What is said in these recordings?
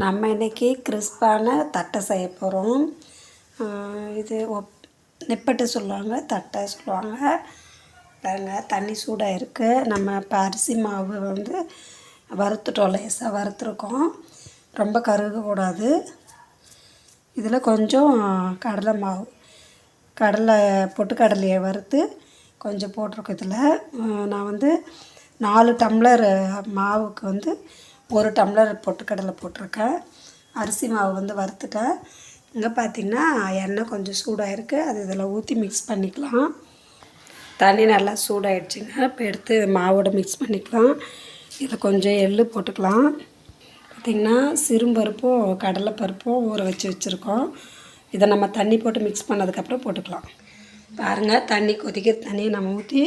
நம்ம இன்றைக்கி கிறிஸ்பான தட்டை செய்ய போகிறோம் இது ஒப் நிப்பட்டு சொல்லுவாங்க தட்டை சொல்லுவாங்க. பாருங்க தண்ணி சூடாக இருக்குது நம்ம இப்போ அரிசி மாவு வந்து வறுத்துட்டோம் லேசாக வறுத்துருக்கோம். ரொம்ப கருகக்கூடாது இதில் கொஞ்சம் கடலை மாவு கடலை பொட்டு கடலையை வறுத்து கொஞ்சம் போட்டிருக்கோம் இதில். நான் வந்து நாலு டம்ளர் மாவுக்கு வந்து ஒரு டம்ளர் பொட்டுக்கடலை போட்டிருக்கேன். அரிசி மாவு வந்து வறுத்துட்டேன். இங்கே பார்த்திங்கன்னா எண்ணெய் கொஞ்சம் சூடாக இருக்குது அது இதில் ஊற்றி மிக்ஸ் பண்ணிக்கலாம். தண்ணி நல்லா சூடாயிடுச்சுங்க இப்போ எடுத்து மாவோட மிக்ஸ் பண்ணிக்கலாம். இதில் கொஞ்சம் எள்ளு போட்டுக்கலாம். பார்த்திங்கன்னா சிறும்பருப்பும் கடலைப்பருப்பும் ஊற வச்சு வச்சுருக்கோம். இதை நம்ம தண்ணி போட்டு மிக்ஸ் பண்ணதுக்கப்புறம் போட்டுக்கலாம். பாருங்கள் தண்ணி கொதிக்கிற தண்ணியை நம்ம ஊற்றி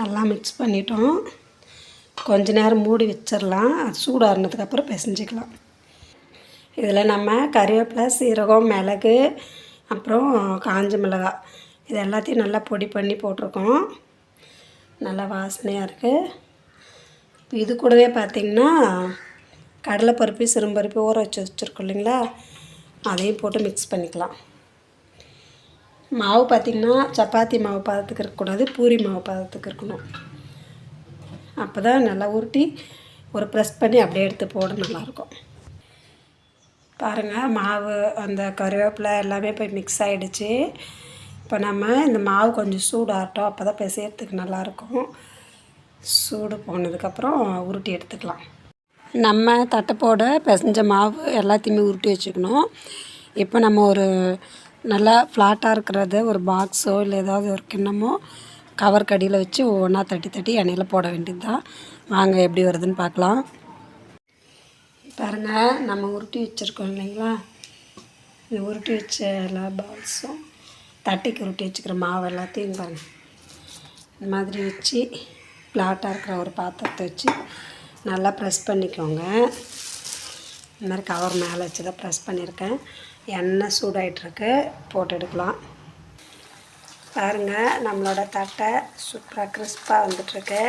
நல்லா மிக்ஸ் பண்ணிட்டோம். கொஞ்ச நேரம் மூடி வச்சிடலாம் அது சூடாறினதுக்கப்புறம் பிசைஞ்சிக்கலாம். இதில் நம்ம கறிவேப்பிலை சீரகம் மிளகு அப்புறம் காஞ்ச மிளகாய். இது எல்லாத்தையும் நல்லா பொடி பண்ணி போட்டிருக்கோம். நல்லா வாசனையாக இருக்குது இது கூடவே பார்த்திங்கன்னா கடலைப்பருப்பு சிறும்பருப்பு ஊற வச்சு வச்சுருக்கோம் இல்லைங்களா? அதையும் போட்டு மிக்ஸ் பண்ணிக்கலாம். மாவு பார்த்திங்கன்னா சப்பாத்தி மாவு பதத்துக்கு இருக்கக்கூடாது பூரி மாவு பதத்துக்கு இருக்கணும் அப்போ தான் நல்லா உருட்டி ஒரு ப்ரெஸ் பண்ணி அப்படியே எடுத்து போட நல்லாயிருக்கும். பாருங்கள் மாவு அந்த கருவேப்பிலை எல்லாமே போய் மிக்ஸ் ஆகிடுச்சு இப்போ நம்ம இந்த மாவு கொஞ்சம் சூடாகட்டும் அப்போ தான் பிசையறதுக்கு நல்லாயிருக்கும். சூடு போனதுக்கப்புறம் உருட்டி எடுத்துக்கலாம். நம்ம தட்டைப்போட பிசைஞ்ச மாவு எல்லாத்தையுமே உருட்டி வச்சுக்கணும். இப்போ நம்ம ஒரு நல்லா ஃப்ளாட்டாக இருக்கிறது ஒரு பாக்ஸோ இல்லை ஏதாவது ஒரு கிண்ணமோ கவர் கடியில் வச்சு ஒவ்வொன்றா தட்டி தட்டி எண்ணெயில் போட வேண்டியது தான் வாங்க எப்படி வருதுன்னு பார்க்கலாம். பாருங்கள் நம்ம உருட்டி வச்சுருக்கோம் இல்லைங்களா? இந்த உருட்டி வச்ச எல்லா பால்ஸும் தட்டிக்கு உருட்டி வச்சுக்கிற மாவு எல்லாத்தையும் பாருங்கள் இந்த மாதிரி வச்சு ஃப்ளாட்டாக இருக்கிற ஒரு பாத்திரத்தை வச்சு நல்லா ப்ரெஸ் பண்ணிக்கோங்க. இந்த மாதிரி கவர் மேலே வச்சு தான் ப்ரெஸ் பண்ணியிருக்கேன். எண்ணெய் சூடாயிட்ருக்கு போட்டு எடுக்கலாம். பாருங்கள் நம்மளோட தட்டை சூப்பராக கிறிஸ்பாக வந்துட்டுருக்கு.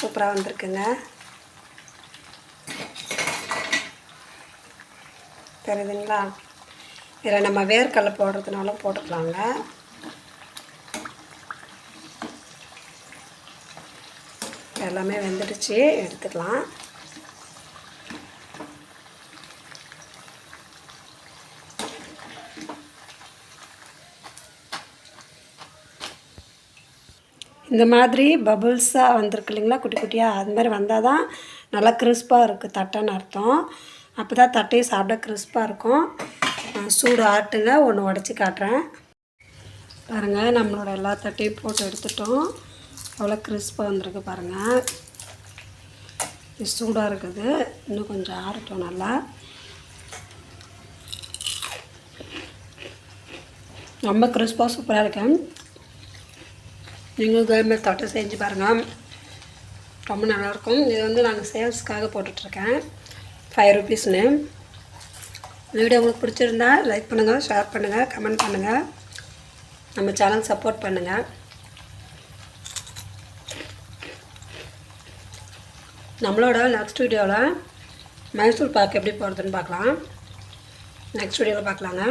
சூப்பராக வந்திருக்குங்க. தெரியுதுங்களா? இதில் நம்ம வேர்க்கடலை போடுறதுனாலும் போட்டுக்கலாங்க. எல்லாமே வெந்துடுச்சு எடுத்துக்கலாம். இந்த மாதிரி பபுள்ஸாக வந்திருக்கு இல்லைங்களா? குட்டி குட்டியாக அது மாதிரி வந்தால் தான் நல்லா கிறிஸ்பாக இருக்குது தட்டைன்னு அர்த்தம். அப்போ தான் தட்டையும் சாப்பிட கிறிஸ்பாக இருக்கும். சூடு ஆட்டுங்க ஒன்று உடச்சி காட்டுறேன். பாருங்கள் நம்மளோட எல்லா தட்டையும் போட்டு எடுத்துட்டோம். அவ்வளோ கிறிஸ்பாக வந்திருக்கு பாருங்கள் இது சூடாக இருக்குது. இன்னும் கொஞ்சம் ஆறட்டும் நல்லா. ரொம்ப கிறிஸ்பாக சூப்பராக இருக்கேன். நீங்களும் இதேமாதிரி தோட்டம் செஞ்சு பாருங்கள் ரொம்ப நல்லாயிருக்கும். இது வந்து நாங்கள் சேல்ஸ்க்காக போட்டுட்ருக்கேன். ஃபைவ் ருபீஸ்னு இந்த வீடியோ உங்களுக்கு பிடிச்சிருந்தா லைக் பண்ணுங்கள் ஷேர் பண்ணுங்கள் கமெண்ட் பண்ணுங்கள் நம்ம சேனல் சப்போர்ட் பண்ணுங்கள் நம்மளோட நெக்ஸ்ட் வீடியோவில் மைசூர் பார்க் எப்படி போகிறதுன்னு பார்க்கலாம். நெக்ஸ்ட் வீடியோவில் பார்க்கலாங்க.